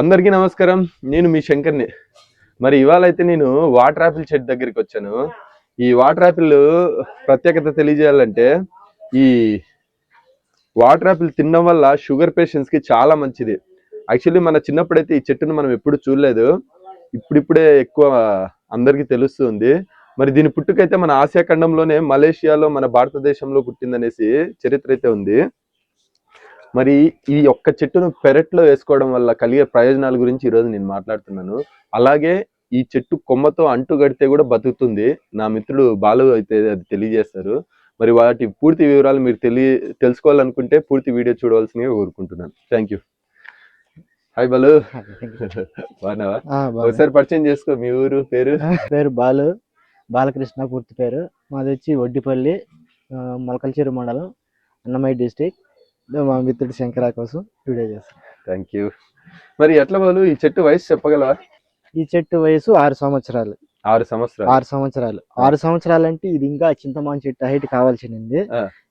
అందరికీ నమస్కారం. నేను మీ శంకర్ని. మరి ఇవాళ అయితే నేను వాటర్ యాపిల్ చెట్టు దగ్గరికి వచ్చాను. ఈ వాటర్ యాపిల్ ప్రత్యేకత తెలియజేయాలంటే ఈ వాటర్ యాపిల్ తినడం వల్ల షుగర్ పేషెంట్స్కి చాలా మంచిది. యాక్చువల్లీ మన చిన్నప్పుడైతే ఈ చెట్టును మనం ఎప్పుడు చూడలేదు. ఇప్పుడిప్పుడే ఎక్కువ అందరికీ తెలుస్తుంది మరి దీని పుట్టుకైతే మన ఆసియా ఖండంలోనే మలేషియాలో మన భారతదేశంలో పుట్టిందనేసి చరిత్ర అయితే ఉంది. మరి ఈ ఒక్క చెట్టును పెరట్లో వేసుకోవడం వల్ల కలిగే ప్రయోజనాల గురించి ఈరోజు నేను మాట్లాడుతున్నాను. అలాగే ఈ చెట్టు కొమ్మతో అంటు గడితే కూడా బతుకుతుంది. నా మిత్రుడు బాలు అయితే అది తెలియజేస్తారు. మరి వాటి పూర్తి వివరాలు మీరు తెలియ తెలుసుకోవాలనుకుంటే పూర్తి వీడియో చూడవలసిందిగా కోరుకుంటున్నాను. థ్యాంక్ యూ హాయ్ బాలు బాగున్నావా. ఒకసారి పరిచయం చేసుకో మీ ఊరు పేరు? పేరు బాలు. బాలకృష్ణ పూర్తి పేరు. మాది వచ్చి వడ్డిపల్లి ఆ, మొలకల్చెరు మండలం అన్నమయ్య డిస్టిక్. మా మిత్రుడు శంకరా కోసం వీడియో చేస్తాం థ్యాంక్ యూ మరి ఎట్లా బాలు ఈ చెట్టు వయసు చెప్పగలవా? ఈ చెట్టు వయసు ఆరు సంవత్సరాలు. ఆరు సంవత్సరాలు. ఆరు సంవత్సరాలు. ఆరు సంవత్సరాలు అంటే ఇది ఇంకా చింతమాన్ చెట్టు హైట్ కావాల్సింది.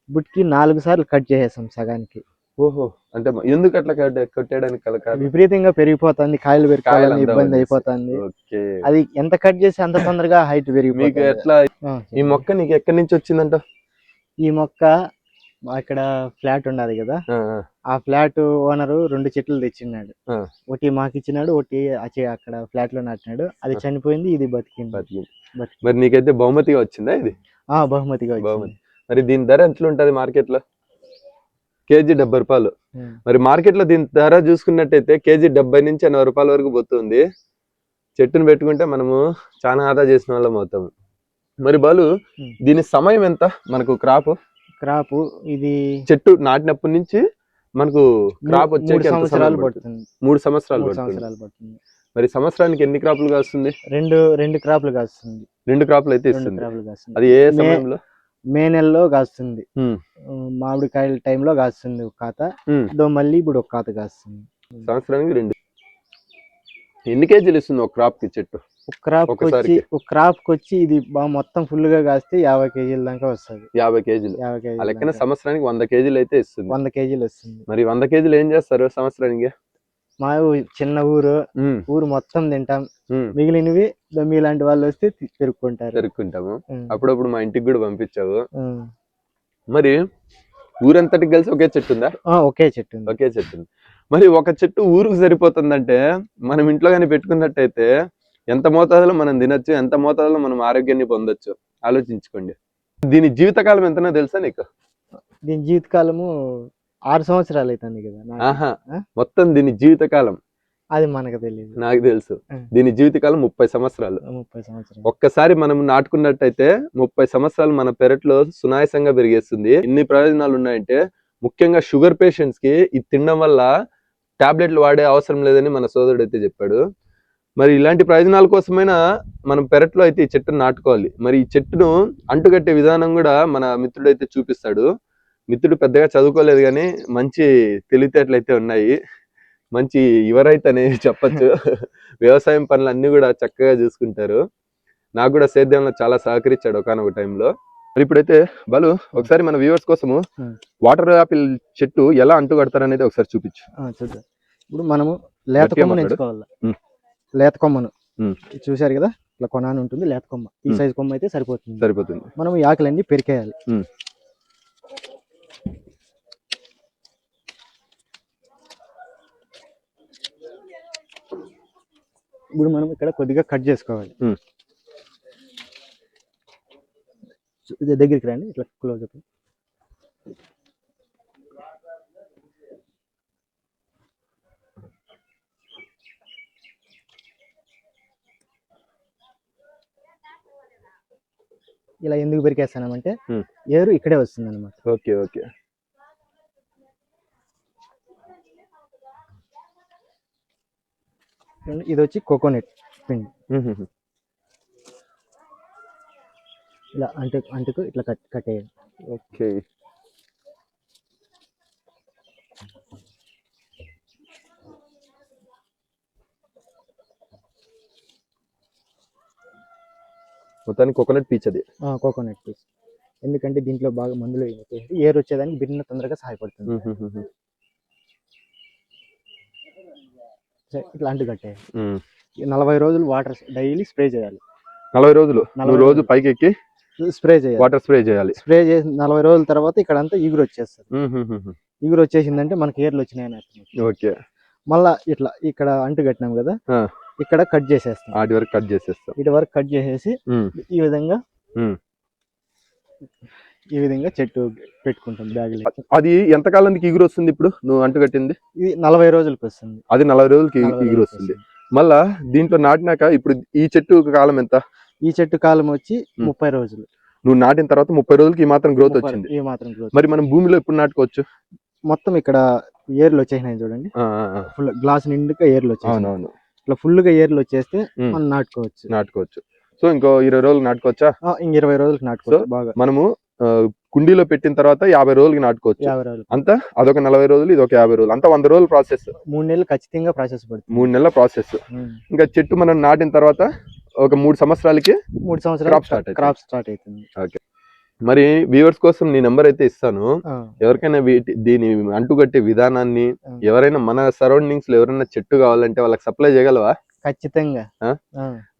ఇప్పటికి నాలుగు సార్లు కట్ చేసేసాం సగానికి. ఓహో. అంటే ఎందుకు అట్లా కట్ట- కొట్టేయడానికి విపరీతంగా పెరిగిపోతుంది కాయలు అందవు ఇబ్బంది. అయిపోతుంది. అది ఎంత కట్ చేస్తే అంత తొందరగా హైట్ మీకు పెరిగిపోతుంది. ఎట్లా? ఆ, ఈ మొక్క నీకు ఎక్కడి నుంచి వచ్చిందంట? ఈ మొక్క అక్కడ ఫ్లాట్ ఉన్నది కదా. ఆ, ఫ్లాట్ ఓనరు రెండు చెట్లు తెచ్చినాడు ఆ. ఒకటి మాకు ఇచ్చినాడు ఒకటి అక్కడ ఫ్లాట్లో నాటినాడు. అది చనిపోయింది ఇది బతికింది. బతికింది. బతికి- మరి నీకైతే బహుమతిగా వచ్చిందా ఇది? ఆ బహుమతిగా బహుమతి. మరి దీని ధర ఎట్లా ఉంటది మార్కెట్లో కేజీ డెబ్బై రూపాయలు. మరి మార్కెట్లో దీని ధర చూసుకున్నట్టయితే కేజీ డెబ్బై నుంచి ఎనభై రూపాయల వరకు పోతుంది. చెట్టును పెట్టుకుంటే మనము చాలా ఆదా చేసిన వాళ్ళం అవుతాము. మరి బాలు. దీని సమయం ఎంత మనకు క్రాప్? క్రాప్ ఇది చెట్టు నాటినప్పటి నుంచి మనకు క్రాప్ ఎంత సంవత్సరాలు పడుతుంది? మూడు సంవత్సరాలు సంవత్సరాలు పడుతుంది. మరి సంవత్సరానికి ఎన్ని క్రాపులు కాస్తుంది? రెండు రెండు క్రాప్లు కాస్తుంది. రెండు క్రాపులు అయితే ఇస్తుంది. అది ఏ సమయంలో? మే నెలలో కాస్తుంది. మామిడికాయల టైంలో కాస్తుంది ఒక ఖాత. దో మళ్ళీ ఇప్పుడు ఒక ఖాత కాస్తుంది. సంవత్సరానికి రెండు. ఎన్ని కేజీలు ఇస్తుంది ఒక క్రాప్కి చెట్టు? క్రాప్ వచ్చి క్రాప్ వచ్చి ఇది మొత్తం ఫుల్గా కాస్తే యాభై కేజీల దాకా వస్తుంది. యాభై కేజీలు. యాభై ఆ కేజీల లెక్కన. సంవత్సరానికి వంద కేజీలు అయితే ఇస్తుంది. వంద కేజీలు వస్తుంది. మరి వంద కేజీలు ఏం చేస్తారు సంవత్సరానికి మా చిన్న ఊరు ఊరు మొత్తం తింటాం. మిగిలినవి మీలాంటి వాళ్ళు వస్తే పెరుక్కుంటారు పెరుక్కుంటాము. అప్పుడప్పుడు మా ఇంటికి కూడా పంపించావు. మరి ఊరంతటికి కలిసి ఒకే చెట్టు ఉందా? ఒకే చెట్టు. ఒకే చెట్టు మరి ఒక చెట్టు ఊరుకు సరిపోతుందంటే మనం ఇంట్లో కానీ పెట్టుకున్నట్టయితే ఎంత మోతాదులో మనం తినొచ్చు ఎంత మోతాదులో మనం ఆరోగ్యాన్ని పొందొచ్చు? ఆలోచించుకోండి. దీని జీవితకాలం ఎంతనో తెలుసా నీకు? దీని జీవితకాలము ఆరు సంవత్సరాలు అవుతుంది కదా. ఆహా? మొత్తం దీని జీవితకాలం. అది మనకు తెలియదు నాకు తెలుసు. దీని జీవితకాలం ముప్పై సంవత్సరాలు. ముప్పై సంవత్సరాలు. ఒక్కసారి మనం నాటుకున్నట్టయితే ముప్పై సంవత్సరాలు మన పెరట్లో సునాయాసంగా పెరిగేస్తుంది. ఎన్ని ప్రయోజనాలు ఉన్నాయంటే ముఖ్యంగా షుగర్ పేషెంట్స్కి ఇది తినడం వల్ల టాబ్లెట్లు వాడే అవసరం లేదని మన సోదరుడు అయితే చెప్పాడు. మరి ఇలాంటి ప్రయోజనాల కోసమైనా మనం పెరట్లో అయితే ఈ చెట్టును నాటుకోవాలి. మరి ఈ చెట్టును అంటుకట్టే విధానం కూడా మన మిత్రుడు అయితే చూపిస్తాడు. మిత్రుడు పెద్దగా చదువుకోలేదు కానీ మంచి తెలివితేటలు అయితే ఉన్నాయి. మంచి యువరైతే అనేది చెప్పచ్చు. వ్యవసాయం పనులు అన్ని కూడా చక్కగా చూసుకుంటారు. నాకు కూడా సేద్యంలో చాలా సహకరించాడు ఒకనొక టైంలో. మరి ఇప్పుడైతే బాలు ఒకసారి మన వ్యూవర్స్ కోసము. వాటర్ ఆపిల్ చెట్టు ఎలా అంటు కడతారు అనేది ఒకసారి చూపించు. చూద్దాం. ఇప్పుడు మనము లేత కొమ్మను. ఎంచుకోవాలి. లేత కొమ్మను. చూశారు కదా? ఇట్లా కొనాన్ని ఉంటుంది లేత కొమ్మ. ఈ. సైజ్ కొమ్మ అయితే సరిపోతుంది. సరిపోతుంది. మనం ఈ ఆకులన్నీ పెరికేయాలి. ఇప్పుడు మనం ఇక్కడ కొద్దిగా కట్ చేసుకోవాలి. దగ్గరికి రండి ఇట్లా క్లోజ్ అప్ ఇలా ఎందుకు పెరికేస్తానంటే. ఏరు ఇక్కడే వస్తుంది అనమాట ఓకే. ఓకే ఇది వచ్చి కోకోనట్ పిండి. ఇలా అంటు అంటుకు ఇట్లా కట్ కట్టేయాలి ఓకే. మొత్తానికి కోకోనట్ పీచ్ అది. కోకోనట్ పీస్ ఎందుకంటే దీంట్లో బాగా మందులు ఏరు వచ్చేదానికి బిన్న తొందరగా సహాయపడుతుంది. ఇట్లా అంటు కట్టేయాలి ఉమ్. ఈ నలభై రోజులు వాటర్ డైలీ స్ప్రే చేయాలి. నలభై రోజులు? నలభై రోజు. పైకి ఎక్కి స్ప్రే చేయాలి. వాటర్ స్ప్రే చేయాలి. స్ప్రే చేసి నలభై రోజుల తర్వాత ఇక్కడ అంతా ఈగురు వచ్చేస్తుంది. ఈగురు వచ్చేసిందంటే మనకి ఏర్లు వచ్చినాయని అర్థం. ఓకే. మళ్ళా ఇట్లా ఇక్కడ అంటు కట్టినాం కదా. ఇక్కడ కట్ చేసేస్తాం. వాటి వరకు కట్ చేసేస్తాం. ఇటు వరకు కట్ చేసేసి ఈ విధంగా. ఈ విధంగా చెట్టు పెట్టుకుంటాం బ్యాగులు అది ఎంత కాలానికి ఎగురు వస్తుంది ఇప్పుడు? నువ్వు అంటు కట్టింది? ఇది నలభై రోజులకు వస్తుంది. అది నలభై రోజులకి ఎగురు వస్తుంది. మళ్ళా దీంట్లో నాటినాక ఇప్పుడు ఈ చెట్టు కాలం ఎంత? ఈ చెట్టు కాలం వచ్చి. ముప్పై రోజులు. నువ్వు నాటిన తర్వాత ముప్పై రోజులకి ఈ మాత్రం గ్రోత్ వచ్చింది. ఈ మాత్రం గ్రోత్ మరి మనం భూమిలో ఎప్పుడు నాటుకోవచ్చు? మొత్తం ఇక్కడ ఏర్లు వచ్చేసినాయి చూడండి. ఫుల్ గ్లాస్ నిండుగా ఏర్లు అవునవును. ఇట్లా ఫుల్గా ఏర్లు వచ్చేస్తే. మనం నాటుకోవచ్చు. నాటుకోవచ్చు. సో ఇంకో ఇరవై రోజులు నాటుకోవచ్చా? ఇంక ఇరవై రోజులకు నాటుకోవచ్చు బాగా. మనము కుండీలో పెట్టిన తర్వాత యాభై రోజులకి నాటుకోవచ్చు. యాభై రోజులు. అంతా అదొక నలభై రోజులు ఇది ఒక యాభై రోజులు. అంతా వంద రోజులు ప్రాసెస్. మూడు నెలలు ఖచ్చితంగా ప్రాసెస్ పడుతుంది. మూడు నెలల ప్రాసెస్. ఇంకా చెట్టు మనం నాటిన తర్వాత ఒక మూడు సంవత్సరాలకి మూడు సంవత్సరాలు start అవుతుంది. క్రాప్ స్టార్ట్ అవుతుంది. మరి వ్యూవర్స్ కోసం నీ నెంబర్ అయితే ఇస్తాను. ఎవరికైనా వీటి దీని అంటుకట్టే విధానాన్ని. ఎవరైనా మన సరౌండింగ్స్లో ఎవరైనా చెట్టు కావాలంటే వాళ్ళకి సప్లై చేయగలవా? ఖచ్చితంగా.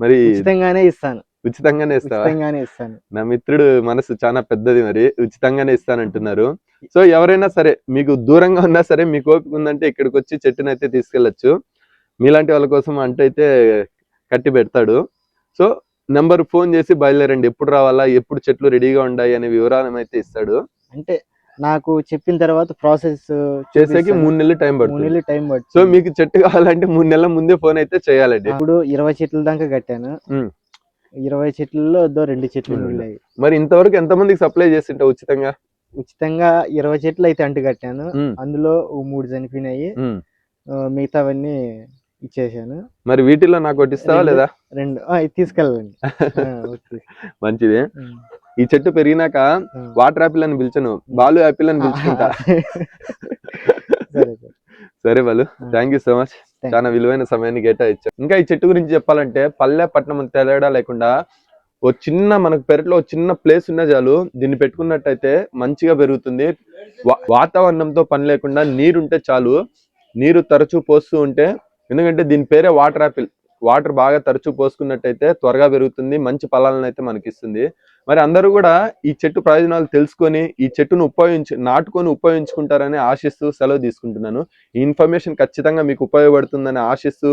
మరి ఉచితంగానే ఇస్తాను. ఉచితంగానే ఇస్తాను. నా మిత్రుడు మనసు చాలా పెద్దది మరి ఉచితంగానే ఇస్తానంటున్నారు. సో ఎవరైనా సరే మీకు దూరంగా ఉన్నా సరే మీకు ఓపిక ఉందంటే ఇక్కడికి వచ్చి చెట్టునైతే తీసుకెళ్ళొచ్చు మీలాంటి వాళ్ళ కోసం అంట అయితే కట్టి పెడతాడు. సో నెంబర్ ఫోన్ చేసి బయలుదేరండి. ఎప్పుడు రావాలా ఎప్పుడు చెట్లు రెడీగా ఉన్నాయి అనే వివరాలు అయితే ఇస్తాడు. అంటే నాకు చెప్పిన తర్వాత ప్రాసెస్ చేసేకి మూడు నెలలు టైం మూడు పడుతుంది నెలలు టైం సో పడుతుంది. మీకు చెట్టు కావాలంటే మూడు నెలల ముందే ఫోన్ అయితే చేయాలండి. ఇప్పుడు ఇరవై చెట్ల దాకా కట్టాను. ఇరవై చెట్లలో రెండు చెట్లు. మిగిలాయి మరి ఇంతవరకు ఎంత మందికి సప్లై చేసింటావు ఉచితంగా? ఉచితంగా ఇరవై చెట్లు అయితే అంటు కట్టాను. అందులో మూడు చనిపోయినాయి. మిగతావన్నీ ఇచ్చేసాను. మరి వీటిల్లో నాకు ఒకటి ఇస్తావా. లేదా? రెండు. తీసుకెళ్ళండి. మంచిది. ఈ చెట్టు పెరిగినాక. వాటర్ యాపిల్ అని పిలిచను. బాలు యాపిల్ అని పిలుచుకుంటా. సరే Balu. Thank you so much చాలా విలువైన సమయాన్ని కేటాయించారు ఇంకా ఈ చెట్టు గురించి చెప్పాలంటే పల్లె పట్టణం తేడా లేకుండా ఓ చిన్న మనకు పెరట్లో ఒక చిన్న ప్లేస్ ఉన్న చాలు దీన్ని పెట్టుకున్నట్టయితే మంచిగా పెరుగుతుంది. వాతావరణంతో పని లేకుండా నీరు ఉంటే చాలు నీరు తరచూ పోస్తూ ఉంటే ఎందుకంటే దీని పేరే వాటర్ యాపిల్ వాటర్ బాగా తరచూ పోసుకున్నట్టయితే త్వరగా పెరుగుతుంది మంచి ఫలాలను అయితే మనకి ఇస్తుంది మరి అందరూ కూడా ఈ చెట్టు ప్రయోజనాలు తెలుసుకొని ఈ చెట్టును ఉపయోగించి నాటుకొని ఉపయోగించుకుంటారని ఆశిస్తూ సెలవు తీసుకుంటున్నాను. ఈ ఇన్ఫర్మేషన్ ఖచ్చితంగా మీకు ఉపయోగపడుతుందని ఆశిస్తూ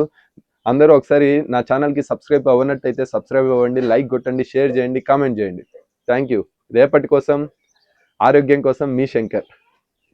అందరూ ఒకసారి నా ఛానల్కి సబ్స్క్రైబ్ అవ్వనట్టయితే సబ్స్క్రైబ్ అవ్వండి లైక్ కొట్టండి షేర్ చేయండి కామెంట్ చేయండి. Thank you. రేపటి కోసం ఆరోగ్యం కోసం మీ శంకర్.